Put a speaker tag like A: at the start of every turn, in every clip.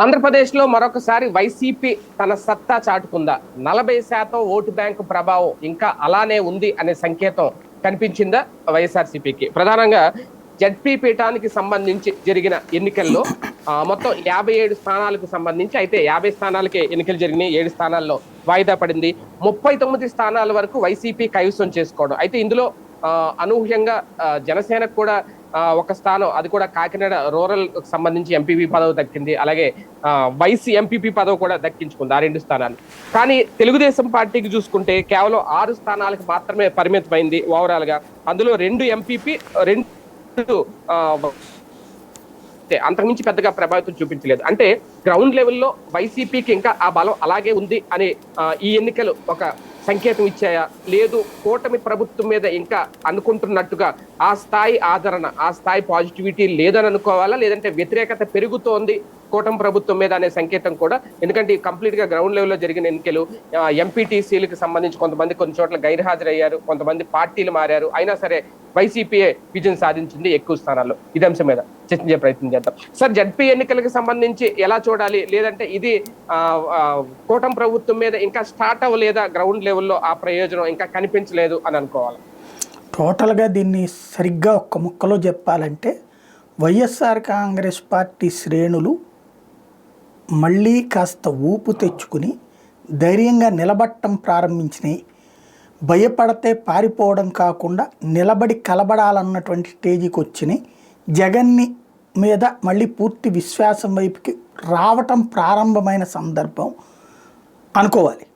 A: ఆంధ్రప్రదేశ్లో మరొకసారి వైసీపీ తన సత్తా చాటుకుందా? నలభై శాతం ఓటు బ్యాంకు ప్రభావం ఇంకా అలానే ఉంది అనే సంకేతం కనిపించిందా వైఎస్ఆర్సీపీకి? ప్రధానంగా జడ్పీ పీఠానికి సంబంధించి జరిగిన ఎన్నికల్లో మొత్తం యాభై ఏడు స్థానాలకు సంబంధించి అయితే యాభై స్థానాలకే ఎన్నికలు జరిగినాయి ఏడు స్థానాల్లో వాయిదా పడింది. ముప్పై తొమ్మిది స్థానాల వరకు వైసీపీ కైవసం చేసుకోవడం. అయితే ఇందులో అనూహ్యంగా జనసేనకు కూడా ఒక స్థానం అది కూడా కాకినాడ రూరల్ సంబంధించి ఎంపీపీ పదవి దక్కింది. అలాగే వైసీ ఎంపీపీ పదవి కూడా దక్కించుకుంది ఆ రెండు స్థానాలు. కానీ తెలుగుదేశం పార్టీకి చూసుకుంటే కేవలం ఆరు స్థానాలకు మాత్రమే పరిమితమైంది ఓవరాల్గా అందులో రెండు ఎంపీపీ రెండు అంతకుమించి పెద్దగా ప్రభావితం చూపించలేదు. అంటే గ్రౌండ్ లెవెల్లో వైసీపీకి ఇంకా ఆ బలం అలాగే ఉంది అని ఈ ఎన్నికలు ఒక సంకేతం ఇచ్చాయా? లేదు కూటమి ప్రభుత్వం మీద ఇంకా అనుకుంటున్నట్టుగా ఆ స్థాయి ఆదరణ ఆ స్థాయి పాజిటివిటీ లేదని అనుకోవాలా? లేదంటే వ్యతిరేకత పెరుగుతోంది కూటమి ప్రభుత్వం మీద అనే సంకేతం కూడా. ఎందుకంటే కంప్లీట్గా గ్రౌండ్ లెవెల్లో జరిగిన ఎన్నికలు ఎంపీటీసీలకు సంబంధించి కొంతమంది కొన్ని చోట్ల గైర్హాజరయ్యారు కొంతమంది పార్టీలు మారారు. అయినా సరే వైసీపీఏ విజయం సాధించింది ఎక్కువ స్థానాల్లో. ఇది అంశం మీద చర్చించే ప్రయత్నం చేద్దాం. సార్ జడ్పీ ఎన్నికలకు సంబంధించి ఎలా చూడాలి? లేదంటే ఇది కూటమి ప్రభుత్వం మీద ఇంకా స్టార్ట్ అవ్వలేదా? గ్రౌండ్ లెవెల్లో ఆ ప్రయోజనం ఇంకా కనిపించలేదు అని అనుకోవాలి?
B: టోటల్గా దీన్ని సరిగ్గా ఒక్క ముక్కలో చెప్పాలంటే వైఎస్ఆర్ కాంగ్రెస్ పార్టీ శ్రేణులు మళ్ళీ కాస్త ఊపు తెచ్చుకుని ధైర్యంగా నిలబట్టం ప్రారంభించినాయి భయపడితే పారిపోవడం కాకుండా నిలబడి కలబడాలన్నటువంటి స్టేజీకి వచ్చినాయి జగన్ని మీద మళ్ళీ పూర్తి విశ్వాసం వైపుకి రావటం ప్రారంభమైన సందర్భం అనుకోవాలి.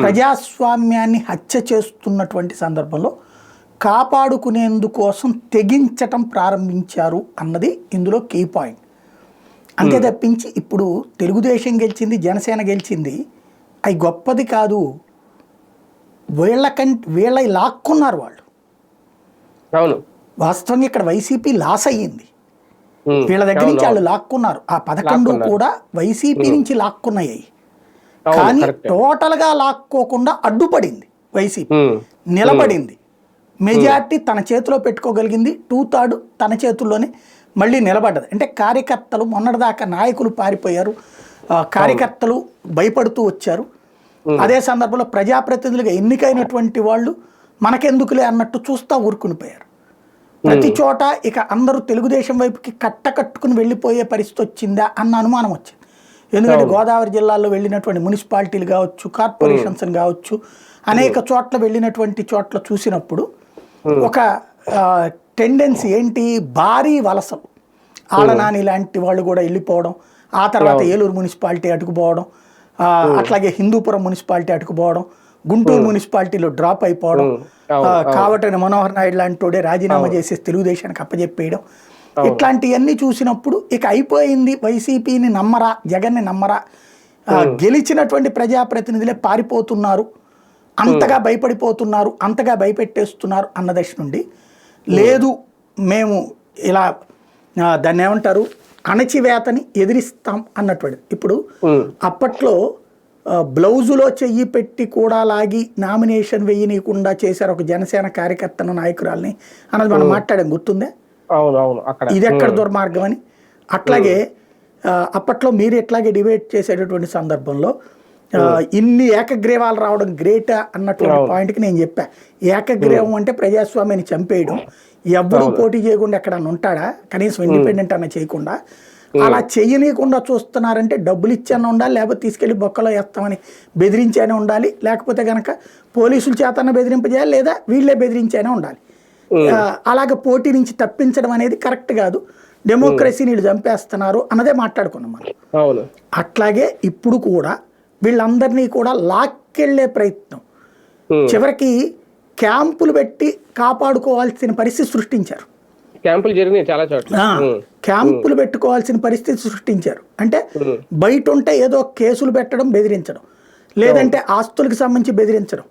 B: ప్రజాస్వామ్యాన్ని హత్య చేస్తున్నటువంటి సందర్భంలో కాపాడుకునేందుకోసం తెగించటం ప్రారంభించారు అన్నది ఇందులో కీ పాయింట్ అంతే తప్పించి ఇప్పుడు తెలుగుదేశం గెలిచింది జనసేన గెలిచింది. అవి గొప్పది కాదు. వీళ్ళకంటే వీళ్ళ లాక్కున్నారు వాళ్ళు.
A: అవును.
B: వాస్తవంగా ఇక్కడ వైసీపీ లాస్ అయ్యింది. వీళ్ళ దగ్గర నుంచి వాళ్ళు. లాక్కున్నారు. ఆ
A: లాక్కున్నారు.
B: కూడా వైసీపీ నుంచి లాక్కున్నాయి. కానీ
A: కరెక్టే.
B: టోటల్గా లాక్కోకుండా అడ్డుపడింది వైసీపీ. నిలబడింది. మెజార్టీ తన చేతిలో పెట్టుకోగలిగింది. టూ థర్డ్ తన చేతుల్లోనే మళ్ళీ నిలబడ్డది. అంటే కార్యకర్తలు మొన్నటిదాకా నాయకులు పారిపోయారు. కార్యకర్తలు భయపడుతూ వచ్చారు. అదే సందర్భంలో ప్రజాప్రతినిధులుగా ఎన్నికైనటువంటి వాళ్ళు మనకెందుకులే అన్నట్టు చూస్తా ఊరుకునిపోయారు ప్రతి చోట ఇక అందరూ తెలుగుదేశం వైపుకి కట్ట కట్టుకుని వెళ్ళిపోయే పరిస్థితి వచ్చిందా అన్న అనుమానం వచ్చింది. ఎందుకంటే గోదావరి జిల్లాలో వెళ్ళినటువంటి మున్సిపాలిటీలు కావచ్చు కార్పొరేషన్స్ కావచ్చు అనేక చోట్ల వెళ్ళినటువంటి చోట్ల చూసినప్పుడు ఒక టెండెన్సీ ఏంటి? భారీ వలసలు ఆడనాని లాంటి వాళ్ళు కూడా వెళ్ళిపోవడం ఆ తర్వాత ఏలూరు మున్సిపాలిటీ అటుకుపోవడం అట్లాగే హిందూపురం మున్సిపాలిటీ అటుకుపోవడం గుంటూరు మున్సిపాలిటీలో డ్రాప్ అయిపోవడం కావటని మనోహర్ నాయుడు లాంటి వాడే రాజీనామా చేసేసి తెలుగుదేశానికి అప్పజెప్పేయడం. ఇట్లాంటివన్నీ చూసినప్పుడు ఇక అయిపోయింది వైసీపీని నమ్మరా జగన్ని నమ్మరా గెలిచినటువంటి ప్రజాప్రతినిధులే పారిపోతున్నారు అంతగా భయపడిపోతున్నారు అంతగా భయపెట్టేస్తున్నారు అన్న దశ నుండి లేదు మేము ఇలా దాన్ని ఏమంటారు? అణచివేతని ఎదిరిస్తాం అన్నటువంటి ఇప్పుడు అప్పట్లో బ్లౌజులో చెయ్యి పెట్టి కూడా లాగి నామినేషన్ వేయనీయకుండా చేశారు ఒక జనసేన కార్యకర్తను నాయకురాల్ని. అన్నది మనం మాట్లాడాం గుర్తుందే? ఇది ఎక్కడ దుర్మార్గం అని అట్లాగే అప్పట్లో మీరు ఎట్లాగే డిబేట్ చేసేటటువంటి సందర్భంలో ఇన్ని ఏకగ్రీవాలు రావడం గ్రేట్ అన్నటువంటి పాయింట్కి నేను చెప్పా. ఏకగ్రీవం అంటే ప్రజాస్వామ్యాన్ని చంపేయడం. ఎవ్వరూ పోటీ చేయకుండా ఎక్కడన్నా ఉంటాడా? కనీసం ఇండిపెండెంట్ అన్న చేయకుండా. అలా చెయ్యనీయకుండా చూస్తున్నారంటే డబ్బులు ఇచ్చానే ఉండాలి? లేకపోతే తీసుకెళ్ళి బొక్కలో వేస్తామని బెదిరించానే ఉండాలి? లేకపోతే గనక పోలీసుల చేతన బెదిరింపజేయాలి లేదా వీళ్ళే బెదిరించానే ఉండాలి? అలాగే పోటీ నుంచి తప్పించడం అనేది కరెక్ట్ కాదు. డెమోక్రసీని వీళ్ళు చంపేస్తున్నారు అన్నదే మాట్లాడుకున్నాం మనం. అట్లాగే ఇప్పుడు కూడా వీళ్ళందరినీ కూడా లాక్కెళ్ళే ప్రయత్నం. చివరికి క్యాంపులు పెట్టి కాపాడుకోవాల్సిన పరిస్థితి సృష్టించారు.
A: క్యాంపులు జరిగినాయి చాలా చోట్ల.
B: క్యాంపులు పెట్టుకోవాల్సిన పరిస్థితి సృష్టించారు. అంటే బయట ఉంటే ఏదో కేసులు పెట్టడం బెదిరించడం. లేదంటే ఆస్తులకు సంబంధించి బెదిరించడం.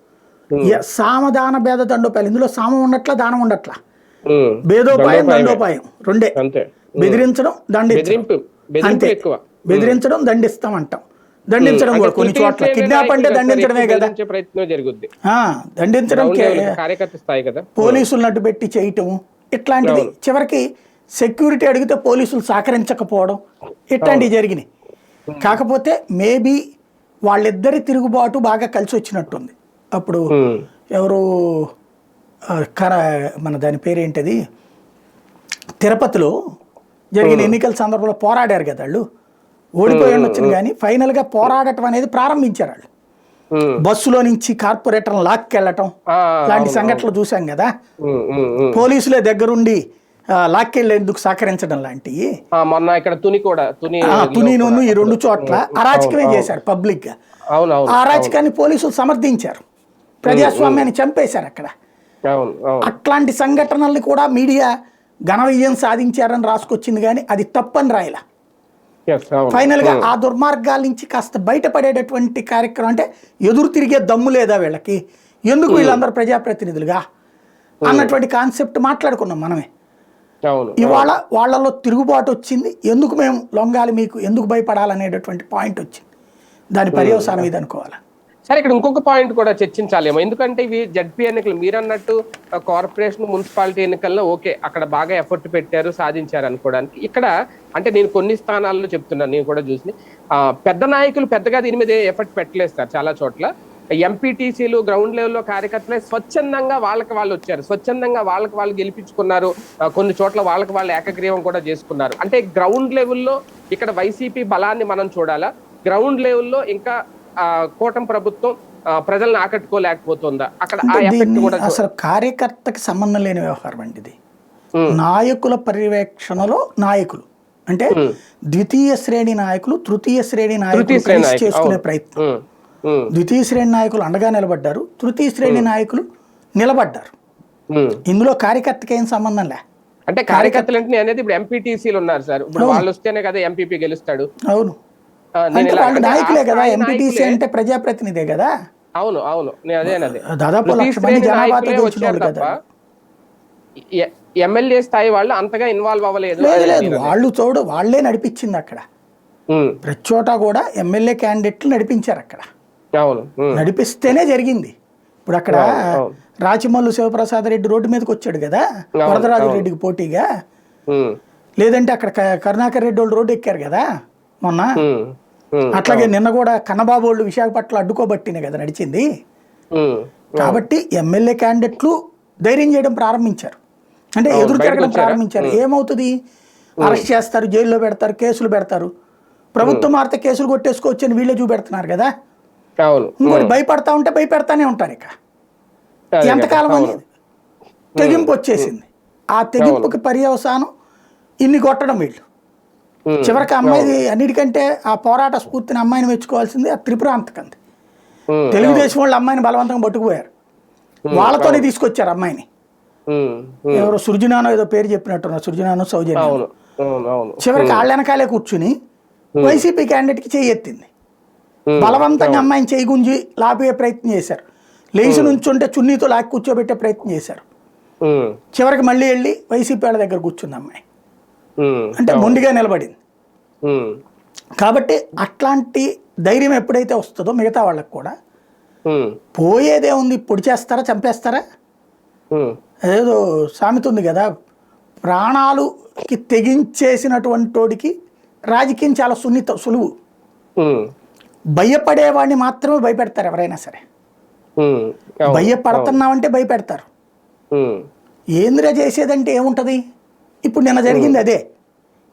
B: సామదాన భేద దండోపాయం. ఇందులో సామం ఉండట్లా దానం ఉండట్లా భేదోపాయం దండోపాయం. రెండే. బెదిరించడం దండించడం అంతే. బెదిరించడం దండిస్తాం అంటాం. దండించడం కూడా కొన్ని చోట్ల. కిడ్నాప్ అంటే దండించడమే కదా.
A: ప్రయత్నం జరుగుద్ది.
B: ఆ, దండించడం
A: కార్యకర్త స్థాయి కదా.
B: పోలీసులను అడ్డు పెట్టి చేయటం ఇట్లాంటివి చివరికి సెక్యూరిటీ అడిగితే పోలీసులు సహకరించకపోవడం ఇట్లాంటివి జరిగినాయి. కాకపోతే మేబీ వాళ్ళిద్దరి తిరుగుబాటు బాగా కలిసి వచ్చినట్టుంది. అప్పుడు ఎవరు కర మన దాని పేరేంటది? తిరుపతిలో జరిగిన ఎన్నికల సందర్భంలో పోరాడారు కదా వాళ్ళు. ఓడిపోయి ఉండొచ్చును కానీ ఫైనల్గా పోరాడటం అనేది ప్రారంభించారు వాళ్ళు. బస్సులో నుంచి కార్పొరేటర్లను లాక్కెళ్ళటం లాంటి సంఘటనలు చూసాం కదా. పోలీసులే దగ్గరుండి లాక్కెళ్ళేందుకు సహకరించడం లాంటివి
A: మొన్న ఇక్కడ తుని కూడా తుని
B: తునిను ఈ రెండు చోట్ల అరాచకమే చేశారు
A: పబ్లిక్గా
B: ఆ అరాచకాన్ని పోలీసులు సమర్థించారు. ప్రజాస్వామ్యాన్ని చంపేశారు అక్కడ. అట్లాంటి సంఘటనల్ని కూడా మీడియా ఘన విజయం సాధించారని రాసుకొచ్చింది కానీ అది తప్పని రాయల. ఫైనల్గా ఆ దుర్మార్గాల నుంచి కాస్త బయటపడేటటువంటి కార్యక్రమం అంటే ఎదురు తిరిగే దమ్ము లేదా వీళ్ళకి? ఎందుకు వీళ్ళందరూ ప్రజాప్రతినిధులుగా? అన్నటువంటి కాన్సెప్ట్ మాట్లాడుకున్నాం మనమే. ఇవాళ వాళ్ళలో తిరుగుబాటు వచ్చింది. ఎందుకు మేము లొంగాలి మీకు? ఎందుకు భయపడాలనేటటువంటి పాయింట్ వచ్చింది. దాని పర్యవసానం ఇది అనుకోవాలి?
A: సరే ఇక్కడ ఇంకొక పాయింట్ కూడా చర్చించాలేమో. ఎందుకంటే ఇవి జడ్పీ ఎన్నికలు. మీరు అన్నట్టు కార్పొరేషన్ మున్సిపాలిటీ ఎన్నికల్లో ఓకే అక్కడ బాగా ఎఫర్ట్ పెట్టారు సాధించారు అనుకోవడానికి. ఇక్కడ అంటే నేను కొన్ని స్థానాల్లో చెప్తున్నాను నేను కూడా చూసి పెద్ద నాయకులు పెద్దగా దీని మీద ఎఫర్ట్ పెట్టలేదు సార్ చాలా చోట్ల. ఎంపీటీసీలు గ్రౌండ్ లెవెల్లో కార్యకర్తలే స్వచ్ఛందంగా వాళ్ళకి వాళ్ళు వచ్చారు. స్వచ్ఛందంగా వాళ్ళకి వాళ్ళు గెలిపించుకున్నారు. కొన్ని చోట్ల వాళ్ళకి వాళ్ళు ఏకగ్రీవం కూడా చేసుకున్నారు. అంటే గ్రౌండ్ లెవెల్లో ఇక్కడ వైసీపీ బలాన్ని మనం చూడాలా. గ్రౌండ్ లెవెల్లో ఇంకా కూటమి ప్రభుత్వం ప్రజల్ని ఆకట్టుకోలేకపోతుందా? అక్కడ
B: అసలు కార్యకర్తకి సంబంధం లేని వ్యవహారం అండి ఇది. నాయకుల పర్యవేక్షణలో నాయకులు. అంటే ద్వితీయ శ్రేణి నాయకులు తృతీయ శ్రేణి నాయకులు చేసుకునే. ప్రయత్నం. ద్వితీయ శ్రేణి నాయకులు అండగా నిలబడ్డారు. తృతీయ శ్రేణి నాయకులు నిలబడ్డారు. ఇందులో కార్యకర్తకి ఏం సంబంధం లే?
A: అంటే కార్యకర్తలు అంటే అనేది ఇప్పుడు ఎంపీటీసీలు ఉన్నారు సార్. ఇప్పుడు వాళ్ళు వస్తేనే కదా ఎంపీపీ గెలుస్తాడు.
B: అవును. వాళ్ళు నాయకులే కదా ఎంపీటీసీ అంటే ప్రజాప్రతినిధే కదా?
A: అవును అవును నేను
B: దాదాపు
A: తప్ప
B: కదా.
A: ఎ- ఎమ్మెల్యే స్థాయి వాళ్ళు అంతగా ఇన్వాల్వ్ అవ్వలేదు.
B: లేదు లేదు వాళ్ళు చూడు వాళ్ళే నడిపించింది అక్కడ. ప్రతి చోట కూడా ఎమ్మెల్యే క్యాండిడేట్లు నడిపించారు అక్కడ.
A: అవును
B: నడిపిస్తేనే జరిగింది. ఇప్పుడు అక్కడ. రాచమల్లు శివప్రసాద్ రెడ్డి రోడ్డు మీదకి వచ్చాడు కదా వరదరాజు. రెడ్డికి పోటీగా. లేదంటే అక్కడ కరుణాకర్ రెడ్డి వాళ్ళు రోడ్డు ఎక్కారు కదా మొన్న. అట్లాగే నిన్న కూడా కన్నబాబు వాళ్ళు విశాఖపట్నం అడ్డుకోబట్టినే కదా నడిచింది. కాబట్టి ఎమ్మెల్యే క్యాండిడేట్లు ధైర్యం చేయడం ప్రారంభించారు. అంటే ఎదురు తిరగడం? ప్రారంభించారు. ఏమవుతుంది? అరెస్ట్ చేస్తారు జైల్లో పెడతారు కేసులు పెడతారు. ప్రభుత్వం మారితే కేసులు కొట్టేసుకోవచ్చు అని వీళ్ళే చూపెడుతున్నారు కదా. ఇంకోటి భయపడతా ఉంటే భయపెడతానే ఉంటారు ఇక. ఎంతకాలం అనేది? తెగింపు వచ్చేసింది. ఆ తెగింపుకి పర్యవసానం ఇన్ని కొట్టడం వీళ్ళు. చివరికి ఆ అమ్మాయి అన్నిటికంటే ఆ పోరాట స్ఫూర్తిని అమ్మాయిని మెచ్చుకోవాల్సింది ఆ త్రిపుర అంతకంది
A: ఉమ్,
B: తెలుగుదేశం వాళ్ళు అమ్మాయిని బలవంతంగా పట్టుకుపోయారు. వాళ్ళతోనే తీసుకొచ్చారు అమ్మాయిని. ఎవరో సృజనానో ఏదో పేరు చెప్పినట్టున్నారు సృజనానో సౌజన్య. చివరికి వాళ్ళ వెనకాలే కూర్చుని వైసీపీ క్యాండిడేట్కి చేయి ఎత్తింది. బలవంతంగా అమ్మాయిని చేయి గుంజి లాపే ప్రయత్నం చేశారు. లేచి నుంచుంటే చున్నీతో లాక్కి కూర్చోబెట్టే ప్రయత్నం చేశారు. చివరికి మళ్ళీ వెళ్ళి వైసీపీ వాళ్ళ దగ్గర కూర్చుంది అమ్మాయి. అంటే మొండిగా నిలబడింది. కాబట్టి అట్లాంటి ధైర్యం ఎప్పుడైతే వస్తుందో మిగతా వాళ్ళకి కూడా పోయేదే ఉంది పొడి చేస్తారా చంపేస్తారా? ఏదో సామెత ఉంది కదా ప్రాణాలుకి తెగించేసినటువంటి వాడికి రాజకీయం చాలా సున్నిత సులువు. భయపడేవాడిని మాత్రమే భయపెడతారు ఎవరైనా సరే. భయపడుతున్నామంటే భయపెడతారు. ఏందిరా చేసేదంటే ఏముంటుంది? ఇప్పుడు నిన్న జరిగింది అదే.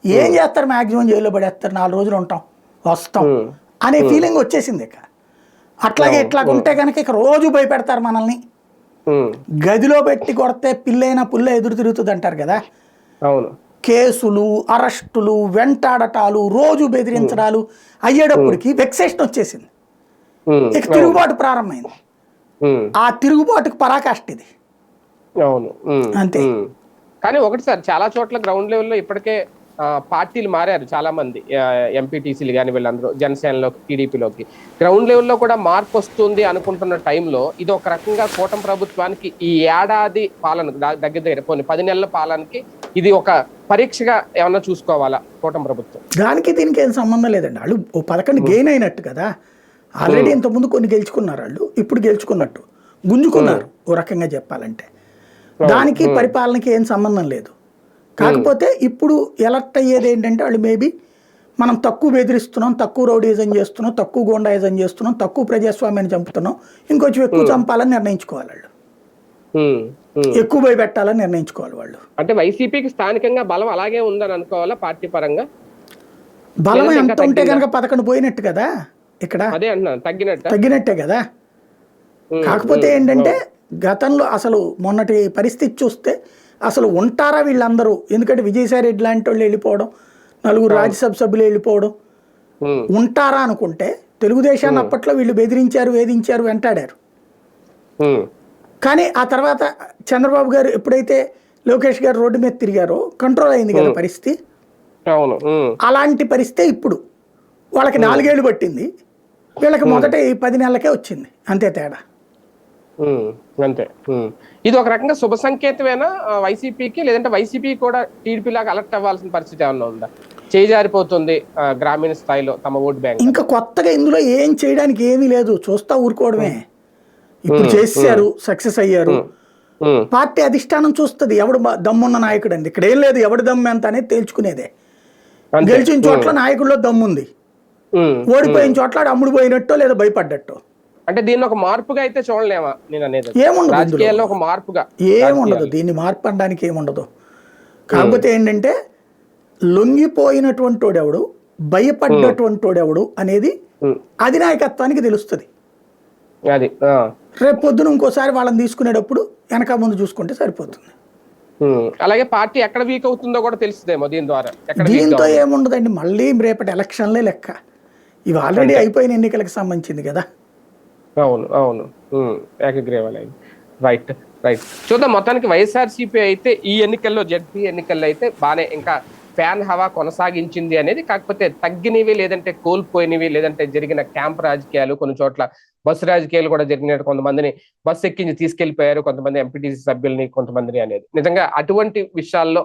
B: ఏం చేస్తారు మ్యాక్సిమం జైల్లో పడేస్తారు? నాలుగు రోజులు ఉంటాం. వస్తాం. అనే ఫీలింగ్ వచ్చేసింది ఇక. అట్లాగే ఇట్లాగ ఉంటే కనుక ఇక రోజు భయపెడతారు మనల్ని. గదిలో పెట్టి కొడితే పిల్లైనా పుల్ల ఎదురు తిరుగుతుంది అంటారు కదా.
A: అవును.
B: కేసులు అరెస్టులు వెంటాడటాలు రోజు బెదిరించడాలు అయ్యేటప్పటికి వెక్సేషన్ వచ్చేసింది. ఇక తిరుగుబాటు ప్రారంభమైంది. ఆ తిరుగుబాటుకు పరాకాష్ట ఇది
A: అవును
B: అంతే.
A: కానీ ఒకటి సార్ చాలా చోట్ల గ్రౌండ్ లెవెల్లో ఇప్పటికే పార్టీలు మారారు చాలా మంది ఎంపీటీసీలు కానీ వీళ్ళందరూ జనసేనలోకి టీడీపీలోకి గ్రౌండ్ లెవెల్లో కూడా మార్పు వస్తుంది అనుకుంటున్న టైంలో ఇది ఒక రకంగా కూటమి ప్రభుత్వానికి ఈ ఏడాది పాలన దగ్గర దగ్గర కొన్ని పది నెలల పాలనకి ఇది ఒక పరీక్షగా ఏమన్నా చూసుకోవాలా కూటమి ప్రభుత్వం?
B: దానికి దీనికి ఏం సంబంధం లేదండి. వాళ్ళు ఓ పథకండి గెయిన్ అయినట్టు కదా. ఆల్రెడీ ఇంతకుముందు కొన్ని గెలుచుకున్నారు వాళ్ళు ఇప్పుడు గెలుచుకున్నట్టు. గుంజుకున్నారు ఓ రకంగా చెప్పాలంటే. దానికి పరిపాలనకి ఏం సంబంధం లేదు. కాకపోతే ఇప్పుడు ఎలక్ట్ అయ్యేది ఏంటంటే వాళ్ళు మేబీ మనం తక్కువ బెదిరిస్తున్నాం తక్కువ రౌడీజం చేస్తున్నాం తక్కువ గోండాయిజం చేస్తున్నాం తక్కువ ప్రజాస్వామ్యాన్ని చంపుతున్నాం ఇంకొంచెం ఎక్కువ చంపాలని నిర్ణయించుకోవాలి వాళ్ళు. ఎక్కువ భయపెట్టాలని నిర్ణయించుకోవాలి వాళ్ళు.
A: అంటే వైసీపీకి స్థానికంగా బలం అలాగే ఉందని అనుకోవాలా పార్టీ పరంగా?
B: బలం ఎంత ఉంటే? కనుక పదకొండు పోయినట్టు కదా ఇక్కడ?
A: తగ్గినట్ట.
B: తగ్గినట్టే కదా? కాకపోతే ఏంటంటే గతంలో అసలు మొన్నటి పరిస్థితి చూస్తే అసలు ఉంటారా వీళ్ళందరూ? ఎందుకంటే విజయసాయి రెడ్డి లాంటి వాళ్ళు వెళ్ళిపోవడం నలుగురు రాజ్యసభ సభ్యులు వెళ్ళిపోవడం. ఉంటారా అనుకుంటే తెలుగుదేశాన్ని అప్పట్లో వీళ్ళు బెదిరించారు వేధించారు వెంటాడారు. కానీ ఆ తర్వాత చంద్రబాబు గారు ఎప్పుడైతే లోకేష్ గారు రోడ్డు మీద తిరిగారో కంట్రోల్ అయింది కదా పరిస్థితి. అలాంటి పరిస్థితే ఇప్పుడు వాళ్ళకి నాలుగేళ్ళు పట్టింది. వీళ్ళకి మొదట ఈ పది నెలలకే వచ్చింది. అంతే తేడా.
A: అంతే. ఇది ఒక రకంగా శుభ సంకేతమేనా? వైసీపీకి లేదంటే వైసీపీ కూడా టీడీపీ లాగా అలర్ట్ అవ్వాల్సిన పరిస్థితి ఏమన్నా ఉందా? చేజారిపోతుంది గ్రామీణ స్థాయిలో తమ ఓటు బ్యాంక్
B: ఇంకా కొత్తగా ఇందులో ఏం చేయడానికి ఏమీ లేదు. చూస్తా ఊరుకోవడమే. ఇప్పుడు చేశారు సక్సెస్ అయ్యారు. పార్టీ అధిష్టానం చూస్తుంది ఎవడు దమ్మున్న నాయకుడు అండి. ఇక్కడ ఏం లేదు ఎవడు దమ్ము ఎంత అనేది తేల్చుకునేదే. గెలిచిన చోట్ల నాయకుల్లో దమ్ముంది. ఓడిపోయిన చోట్ల అమ్ముడు పోయినట్టో లేదా భయపడ్డట్టో.
A: అంటే దీన్ని ఒక మార్పుగా అయితే చూడలేమా నేను అనేది.
B: ఏముండదు.
A: రాజకీయాల్లో ఒక మార్పుగా
B: ఏముండదు దీన్ని మార్పు అనడానికి ఏముండదు. కాకపోతే ఏంటంటే లొంగిపోయినటువంటి వాడెవడు భయపడ్డటువంటి వాడెవడు అనేది అధినాయకత్వానికి తెలుస్తుంది.
A: అది.
B: రేపు పొద్దున ఇంకోసారి వాళ్ళని తీసుకునేటప్పుడు వెనక ముందు చూసుకుంటే సరిపోతుంది.
A: అలాగే పార్టీ ఎక్కడ వీక్ అవుతుందో కూడా తెలుస్తుందేమో దీని ద్వారా.
B: దీంతో ఏముండదండి మళ్ళీ రేపటి ఎలక్షన్లే లెక్క. ఇవి ఆల్రెడీ అయిపోయిన ఎన్నికలకు సంబంధించింది కదా.
A: అవును అవును. ఉమ్, రైట్ రైట్ చూద్దాం మొత్తానికి వైఎస్ఆర్సీపీ అయితే ఈ ఎన్నికల్లో జడ్పీ ఎన్నికల్లో అయితే బాగానే ఇంకా ఫ్యాన్ హవా కొనసాగించింది అనేది కాకపోతే తగ్గినవి లేదంటే కోల్పోయినవి లేదంటే జరిగిన క్యాంప్ రాజకీయాలు కొన్ని చోట్ల బస్సు రాజకీయాలు కూడా జరిగినట్టు కొంతమందిని బస్సు ఎక్కించి తీసుకెళ్ళిపోయారు కొంతమంది ఎంపీటీసీ సభ్యుల్ని కొంతమందిని అనేది. నిజంగా అటువంటి విషయాల్లో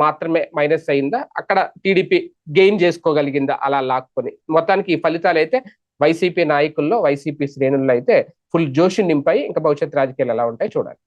A: మాత్రమే మైనస్ అయిందా? అక్కడ టీడీపీ గెయిన్ చేసుకోగలిగిందా? అలా లాక్కొని. మొత్తానికి ఈ ఫలితాలు అయితే వైసీపీ నాయకుల్లో వైసీపీ శ్రేణుల్లో అయితే ఫుల్ జోషి నింపాయి. ఇంకా భవిష్యత్ రాజకీయాలు ఎలా ఉంటాయి చూడాలి.